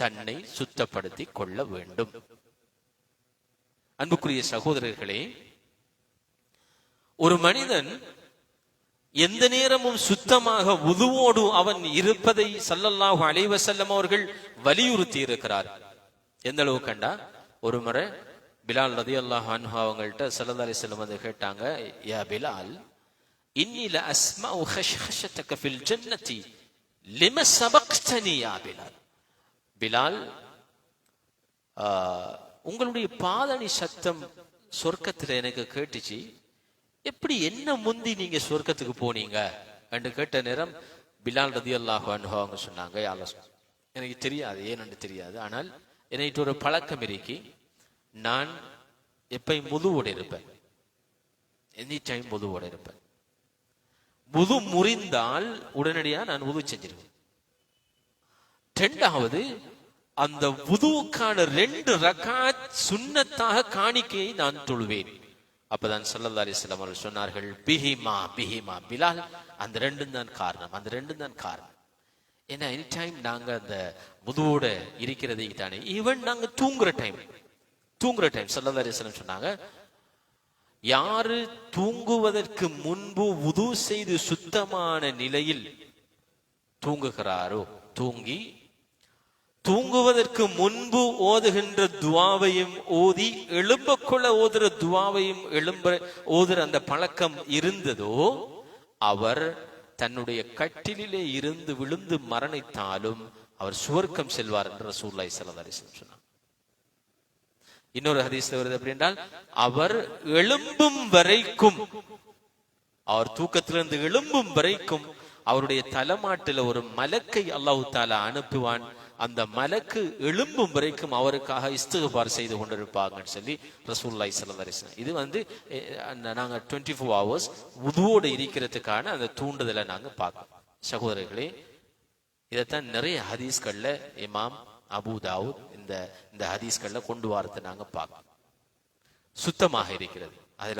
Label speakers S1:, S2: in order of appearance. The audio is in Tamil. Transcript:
S1: தன்னை சுத்தப்படுத்தி கொள்ள வேண்டும். அன்புக்குரிய சகோதரர்களே ஒரு மனிதன் எந்த நேரமும் சுத்தமாக உதுவோடு அவன் இருப்பதை சல்லல்லாஹு அலைவசல்லம் அவர்கள் வலியுறுத்தி இருக்கிறார். எந்த அளவு கண்டா? ஒரு முறை பிலால் ரதி அல்லாஹ் அன்ஹா அவங்கள்ட்ட சல்லா அலி செல்லம் வந்து கேட்டாங்க யா பிலால் இன்னில அஸ்மா உஹஷ் ஹஷ்ஹஷதக ஃபில் ஜன்னதி லிம சபக்தனி யா பிலால்? பிலால் உங்களுடைய பாதணி சத்தம் சொர்க்கத்துல எனக்கு கேட்டுச்சு. எப்படி என்ன முந்தி நீங்க சொர்க்கத்துக்கு போனீங்க? என்று கேட்ட நேரம் பிலால் ரதி அல்லாஹ் அவங்க சொன்னாங்க ஆலோசனை எனக்கு தெரியாது ஏன்னு தெரியாது. ஆனால் எனக்கு ஒரு பழக்கம் இருக்கி. நான் எப்பயும் முதுவோடு இருப்பேன். எனி டைம் முதுவோடு இருப்பேன். முது முறிந்தால் உடனடியாக நான் உதவி செஞ்சிருவேன். ரெண்டாவது அந்த வுதுவுக்கான ரெண்டு ரகாத் சுன்னத்தாக காணிக்கையை நான் தொழுவேன். அப்பதான் சல்லல்லா அலிஸ்லாம் அவர்கள் சொன்னார்கள் பிஹிமா பிஹிமா பிலால் அந்த ரெண்டும் தான் காரணம் அந்த ரெண்டும் தான் காரணம். ஏன்னா எனி டைம் நாங்க அந்த முதுவோட இருக்கிறதை தானே ஈவன் நாங்க தூங்குற டைம் தூங்குற டைம் சல்லல்லா அலிஸ்லாம் சொன்னாங்க யாரு தூங்குவதற்கு முன்பு உது செய்து சுத்தமான நிலையில் தூங்குகிறாரோ தூங்கி தூங்குவதற்கு முன்பு ஓதுகின்ற துவாவையும் ஓதி எழும்பக்குள்ள ஓதுற துவாவையும் எழும்ப ஓதுற அந்த பழக்கம் இருந்ததோ அவர் தன்னுடைய கட்டிலே இருந்து விழுந்து மரணித்தாலும் அவர் சுவர்க்கம் செல்வார் என்று ரசூல்லாய் ஸல்லல்லாஹு சொன்னார். இன்னொரு ஹதீஸ்ல வருது அப்படி என்றால் அவர் எழும்பும் வரைக்கும் அவர் தூக்கத்திலிருந்து எழும்பும் வரைக்கும் அவருடைய தலைமாட்டில் ஒரு மலக்கை அல்லாஹு தாலா அனுப்புவான். அந்த மலக்கு எழும்பும் வரைக்கும் அவருக்காக இஸ்திகுபார் செய்து கொண்டிருப்பாங்கன்னு சொல்லி ரசூல்லாய் சலதரிசன் இது வந்து நாங்கள் அந்த டுவெண்ட்டி ஃபோர் ஹவர்ஸ் உதுவோடு இருக்கிறதுக்கான அந்த தூண்டுதலை நாங்கள் பார்க்கோம் சகோதரர்களே இதைத்தான் நிறைய ஹதீஸ்களில் இமாம் அபு தாவூத் இந்த இந்த ஹதீஸ்களில் கொண்டு வரத்தை நாங்கள் பார்க்கோம் சுத்தமாக இருக்கிறது.